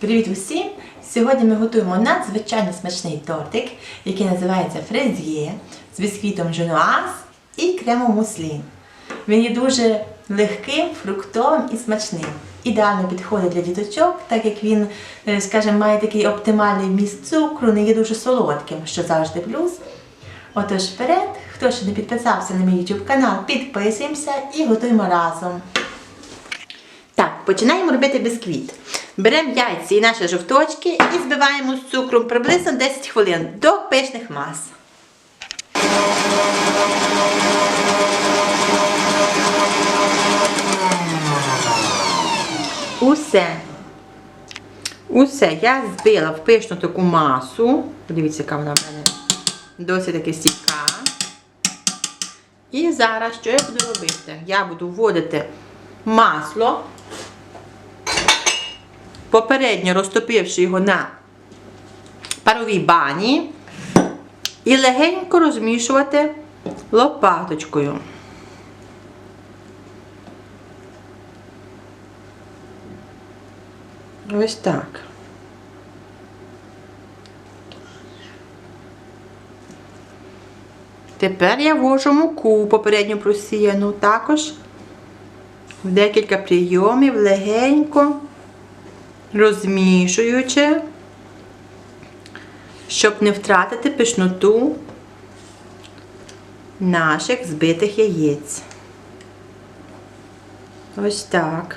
Привіт усім! Сьогодні ми готуємо надзвичайно смачний тортик, який називається фрезьє з бісквітом жонуаз і кремом муслін. Він є дуже легким, фруктовим і смачним. Ідеально підходить для діточок, так як він, е, скажімо, має такий оптимальний вміст цукру, не є дуже солодким, що завжди плюс. Отож, вперед, хто ще не підписався на мій YouTube канал, підписуємося і готуємо разом. Так, починаємо робити бісквіт. Беремо яйці і наші жовточки і збиваємо з цукром приблизно 10 хвилин до пишних мас. Усе. Усе я збила в пишну таку масу. Подивіться, яка вона в мене досить таки стійка. І зараз що я буду робити? Я буду вводити масло, попередньо розтопивши його на паровій бані, і легенько розмішувати лопаточкою. Ось так. Тепер я ввожу муку попередньо просіяну також в декілька прийомів легенько розмішуючи, щоб не втратити пишноту наших збитих яєць. Ось так.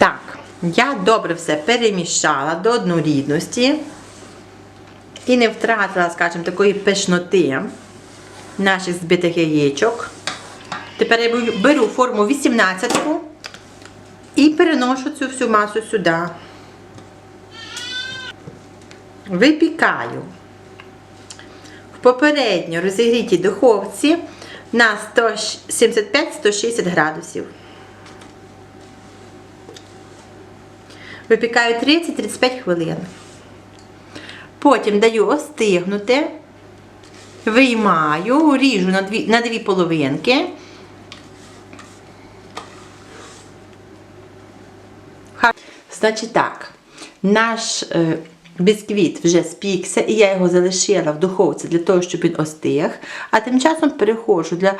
Так, я добре все перемішала до однорідності і не втратила, скажімо, такої пишноти наших збитих яєчок. Тепер я беру форму 18 і переношу цю всю масу сюди. Випікаю в попередньо розігрітій духовці на 175-160 градусів. Випікаю 30-35 хвилин. Потім даю остигнути, виймаю, ріжу на дві, на дві половинки. Значить так, наш е, бісквіт вже спікся, і я його залишила в духовці для того, щоб він остиг. А тим часом переходжу для,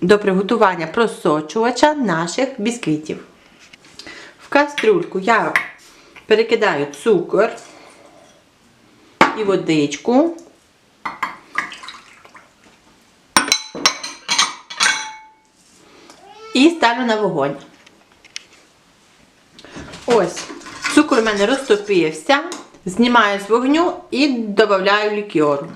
до приготування просочувача наших бісквітів. В кастрюльку я перекидаю цукор і водичку. І ставлю на вогонь. Ось, цукор у мене розтопився, знімаю з вогню і додаю лікьору.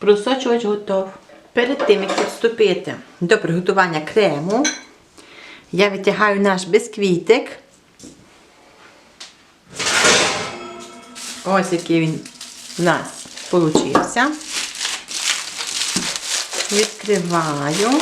Просочувач готов. Перед тим, як підступити до приготування крему, я витягаю наш бісквітик. Ось який він у нас получився. Відкриваю.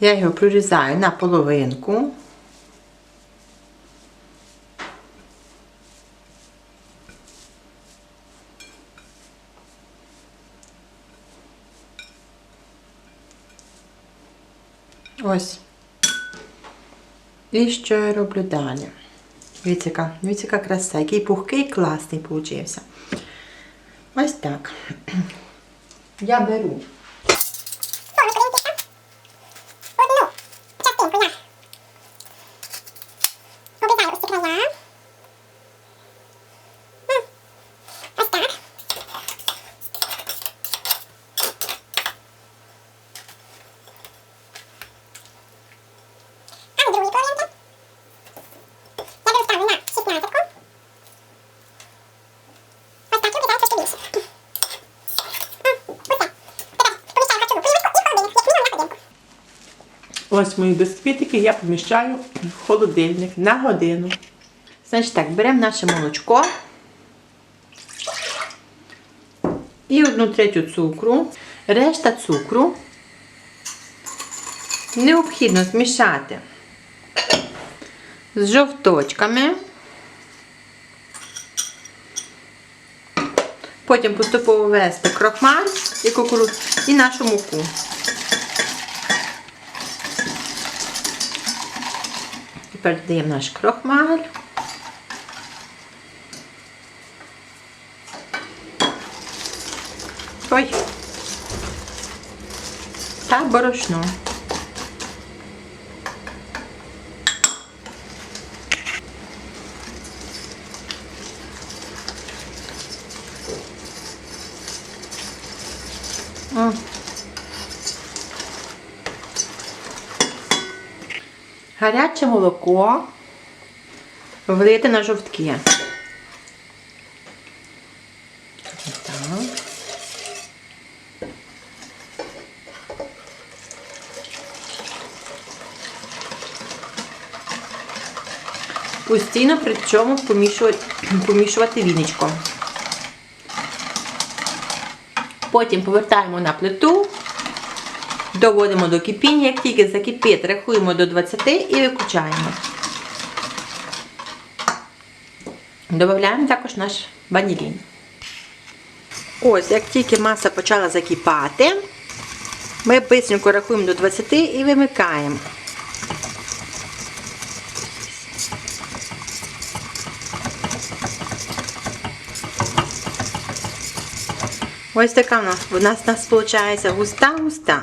Я його прорізаю на половинку. Ось. І що я роблю далі? Дивіться, яка, дивіться, краса, який пухкий, класний получився. Ось так. Я беру Одну частинку я обрізаю ось ці края. М. Ось так. А другий половинки я беру ставлю на 16 Ось так, і обрізаю трошки більше. М. Ось так. Тепер Ось мої бісквітики я поміщаю в холодильник на годину. Значить так, беремо наше молочко і одну третю цукру. Решта цукру необхідно змішати з жовточками. Потім поступово ввести крохмаль і кукурудзу і нашу муку. Тепер наш крохмаль. Ой. Та борошно. Гаряче молоко влити на жовтки. Постійно при цьому помішувати, помішувати віничком. Потім повертаємо на плиту, доводимо до кипіння. Як тільки закипить, рахуємо до 20 і виключаємо. Додаємо також наш ванілін. Ось, як тільки маса почала закипати, ми бистренько рахуємо до 20 і вимикаємо. Ось така в нас, у нас, у нас виходить густа-густа.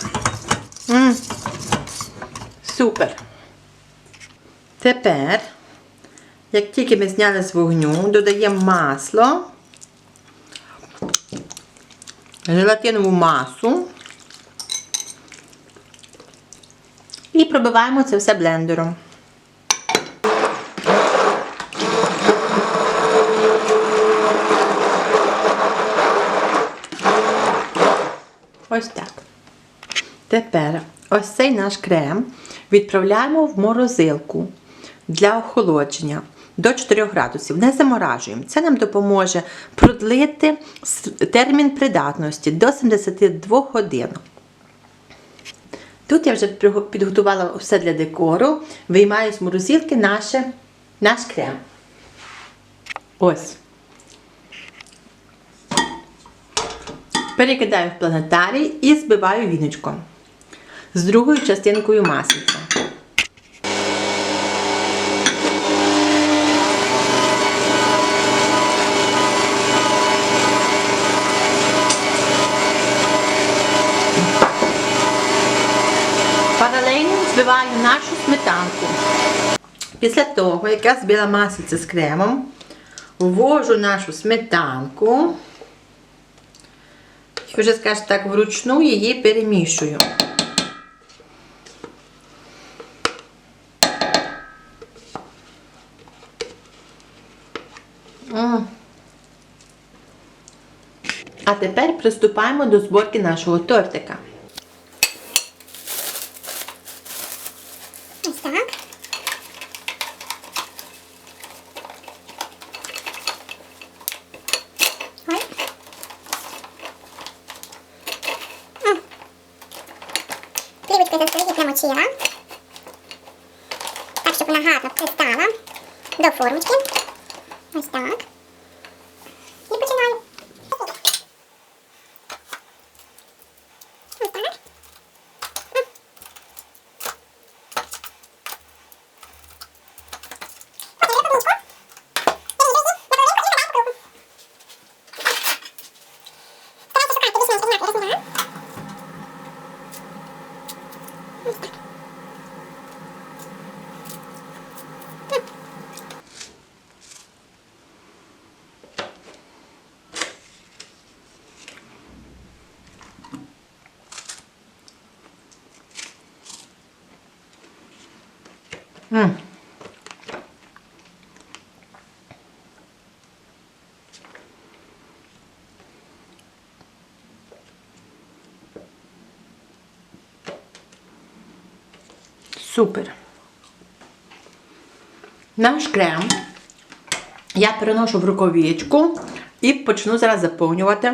М. Супер. Тепер, як тільки ми зняли з вогню, додаємо масло, желатинову масу і пробиваємо це все блендером. Ось так. Тепер ось цей наш крем відправляємо в морозилку для охолодження до 4 градусів. Не заморажуємо. Це нам допоможе продлити термін придатності до 72 годин. Тут я вже підготувала все для декору. Виймаю з морозилки наше, наш крем. Ось. Перекидаю в планетарій і збиваю віночком з другою частинкою масельця. Паралельно збиваю нашу сметанку. Після того, як я збила масельце з кремом, ввожу нашу сметанку. І вже, скажімо так, вручну її перемішую. М. А тепер приступаємо до зборки нашого тортика. Ось так. Ой. Плівочка заздалегідь намочила. Так, щоб вона гарно пристала до формочки. Ось так. І починаю. Ось так. М. Супер. Наш крем я переношу в рукавичку і почну зараз заповнювати.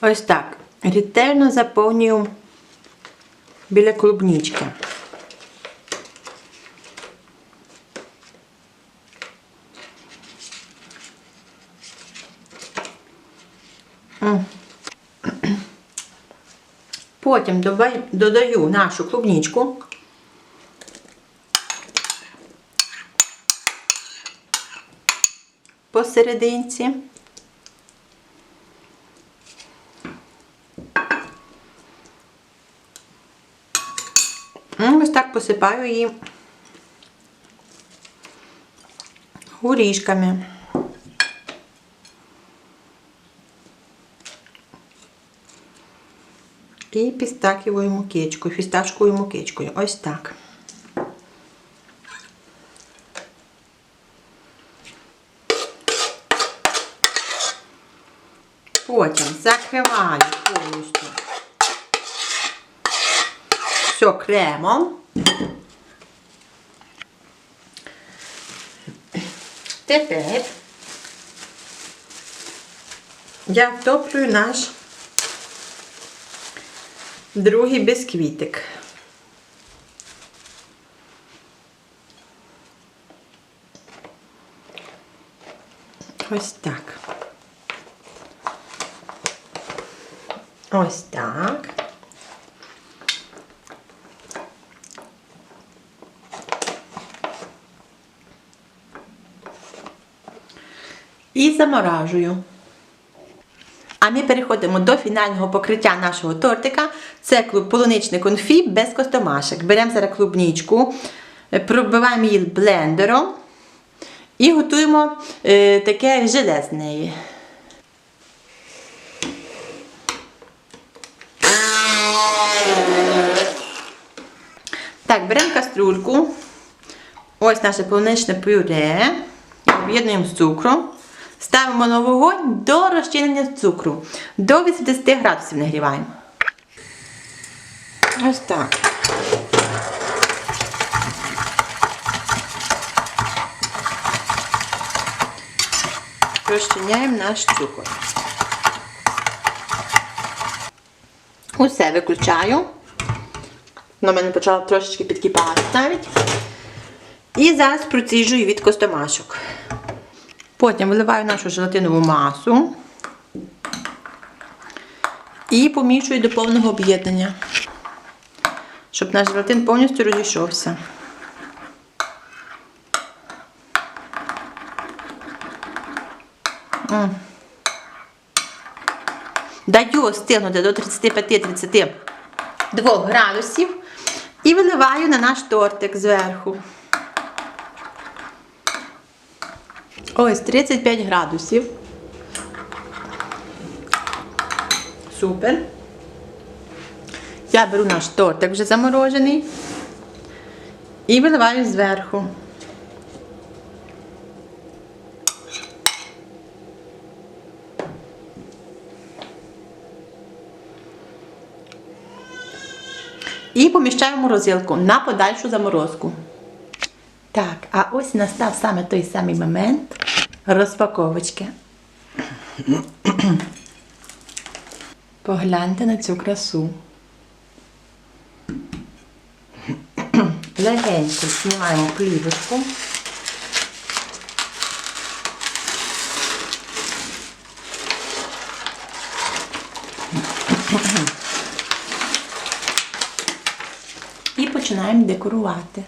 Ось так. Ретельно заповнюю біля клубнички. Потім додаю нашу клубничку. Посерединці. М, Ось так посипаю її горішками. І пістаківою мукичкою, фісташковою мукичкою. Ось так. Потім закриваю повністю все кремом. Тепер я втоплюю наш другий бисквітик. Ось так. Ось так. І заморажую. А ми переходимо до фінального покриття нашого тортика. Це клуб полуничний конфі без костомашек. Беремо зараз клубничку, е, пробиваємо її блендером і готуємо е, таке желе з неї. Так, беремо каструльку. Ось наше полуничне пюре. Об'єднуємо з цукром. Ставимо на вогонь до розчинення цукру. До 80 градусів нагріваємо. Ось так. Розчиняємо наш цукор. Усе виключаю. На мене почало трошечки підкипати навіть. І зараз проціжую від костомашок. Потім виливаю нашу желатинову масу і помішую до повного об'єднання, щоб наш желатин повністю розійшовся. Даю остигнути до 35-32 градусів і виливаю на наш тортик зверху. Ось 35 градусів. Супер. Я беру наш тортик вже заморожений і виливаю зверху. І поміщаю в морозилку на подальшу заморозку. Так, а ось настав саме той самий момент розпаковочки. Погляньте на цю красу. Легенько знімаємо плівочку. І починаємо декорувати.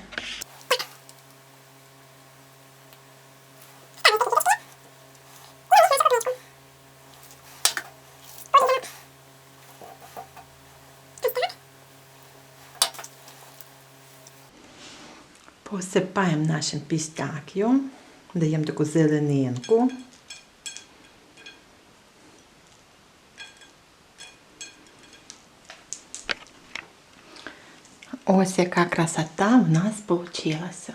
Посипаємо нашим пістак'ю, даємо таку зеленинку. Ось яка красота в нас вийшла.